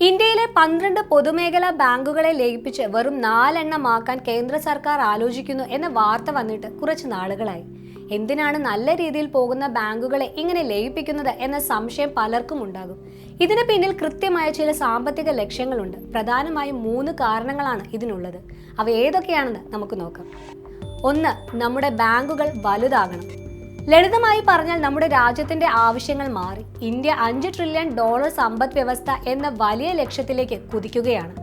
ഇന്ത്യയിലെ പന്ത്രണ്ട് പൊതുമേഖലാ ബാങ്കുകളെ ലയിപ്പിച്ച് വെറും നാലെണ്ണമാക്കാൻ കേന്ദ്ര സർക്കാർ ആലോചിക്കുന്നു എന്ന വാർത്ത വന്നിട്ട് കുറച്ച് നാളുകളായി. എന്തിനാണ് നല്ല രീതിയിൽ പോകുന്ന ബാങ്കുകളെ ഇങ്ങനെ ലയിപ്പിക്കുന്നത് എന്ന സംശയം പലർക്കും ഉണ്ടാകും. ഇതിന് പിന്നിൽ കൃത്യമായ ചില സാമ്പത്തിക ലക്ഷ്യങ്ങളുണ്ട്. പ്രധാനമായും മൂന്ന് കാരണങ്ങളാണ് ഇതിനുള്ളത്. അവ ഏതൊക്കെയാണെന്ന് നമുക്ക് നോക്കാം. ഒന്ന് നമ്മുടെ ബാങ്കുകൾ വലുതാകണം. ലളിതമായി പറഞ്ഞാൽ നമ്മുടെ രാജ്യത്തിന്റെ ആവശ്യങ്ങൾ മാറി. ഇന്ത്യ അഞ്ച് ട്രില്യൺ ഡോളർ സമ്പദ് വ്യവസ്ഥ എന്ന വലിയ ലക്ഷ്യത്തിലേക്ക് കുതിക്കുകയാണ്.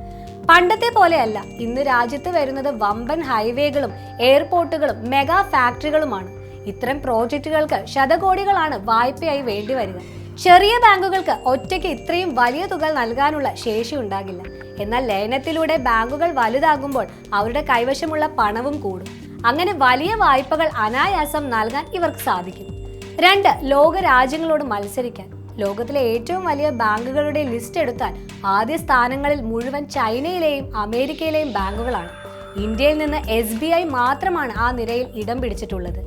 പണ്ടത്തെ പോലെയല്ല. ഇന്ന് രാജ്യത്ത് വരുന്നത് വമ്പൻ ഹൈവേകളും എയർപോർട്ടുകളും മെഗാ ഫാക്ടറികളുമാണ് ഇത്തരം പ്രോജക്റ്റുകൾക്ക് ശതകോടികളാണ് വായ്പയായി വേണ്ടി വരിക. ചെറിയ ബാങ്കുകൾക്ക് ഒറ്റയ്ക്ക് ഇത്രയും വലിയ തുക നൽകാനുള്ള ശേഷി ഉണ്ടാകില്ല. എന്നാൽ ലയനത്തിലൂടെ ബാങ്കുകൾ വലുതാകുമ്പോൾ അവരുടെ കൈവശമുള്ള പണവും കൂടും. അങ്ങനെ വലിയ വായ്പകൾ അനായാസം നൽകാൻ ഇവർക്ക് സാധിക്കും. രണ്ട് ലോക രാജ്യങ്ങളോട് മത്സരിക്കാൻ. ലോകത്തിലെ ഏറ്റവും വലിയ ബാങ്കുകളുടെ ലിസ്റ്റ് എടുത്താൽ ആദ്യ സ്ഥാനങ്ങളിൽ മുഴുവൻ ചൈനയിലെയും അമേരിക്കയിലെയും ബാങ്കുകളാണ്. ഇന്ത്യയിൽ നിന്ന് എസ് ബി ഐ മാത്രമാണ് ആ നിരയിൽ ഇടം പിടിച്ചിട്ടുള്ളത്.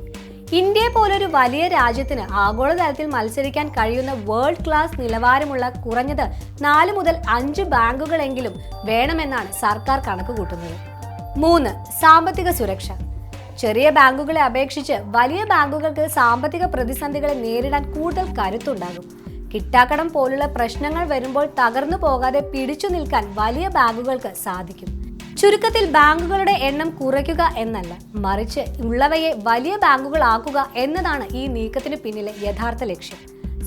ഇന്ത്യയെ പോലൊരു വലിയ രാജ്യത്തിന് ആഗോളതലത്തിൽ മത്സരിക്കാൻ കഴിയുന്ന വേൾഡ് ക്ലാസ് നിലവാരമുള്ള കുറഞ്ഞത് നാല് മുതൽ അഞ്ച് ബാങ്കുകളെങ്കിലും വേണമെന്നാണ് സർക്കാർ കണക്ക് കൂട്ടുന്നത് മൂന്ന് സാമ്പത്തിക സുരക്ഷ. ചെറിയ ബാങ്കുകളെ അപേക്ഷിച്ച് വലിയ ബാങ്കുകൾക്ക് സാമ്പത്തിക പ്രതിസന്ധികളെ നേരിടാൻ കൂടുതൽ കരുത്തുണ്ടാകും. കിട്ടാക്കടം പോലുള്ള പ്രശ്നങ്ങൾ വരുമ്പോൾ തകർന്നു പോകാതെ പിടിച്ചു നിൽക്കാൻ വലിയ ബാങ്കുകൾക്ക് സാധിക്കും. ചുരുക്കത്തിൽ ബാങ്കുകളുടെ എണ്ണം കുറയ്ക്കുക എന്നല്ല മറിച്ച് ഉള്ളവയെ വലിയ ബാങ്കുകളാക്കുക എന്നതാണ് ഈ നീക്കത്തിന് പിന്നിലെ യഥാർത്ഥ ലക്ഷ്യം.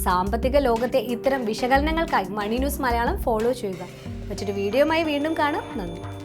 സാമ്പത്തിക ലോകത്തെ ഇത്തരം വിശകലനങ്ങൾക്കായി മണി ന്യൂസ് മലയാളം ഫോളോ ചെയ്യുക. മറ്റൊരു വീഡിയോയുമായി വീണ്ടും കാണാം. നന്ദി.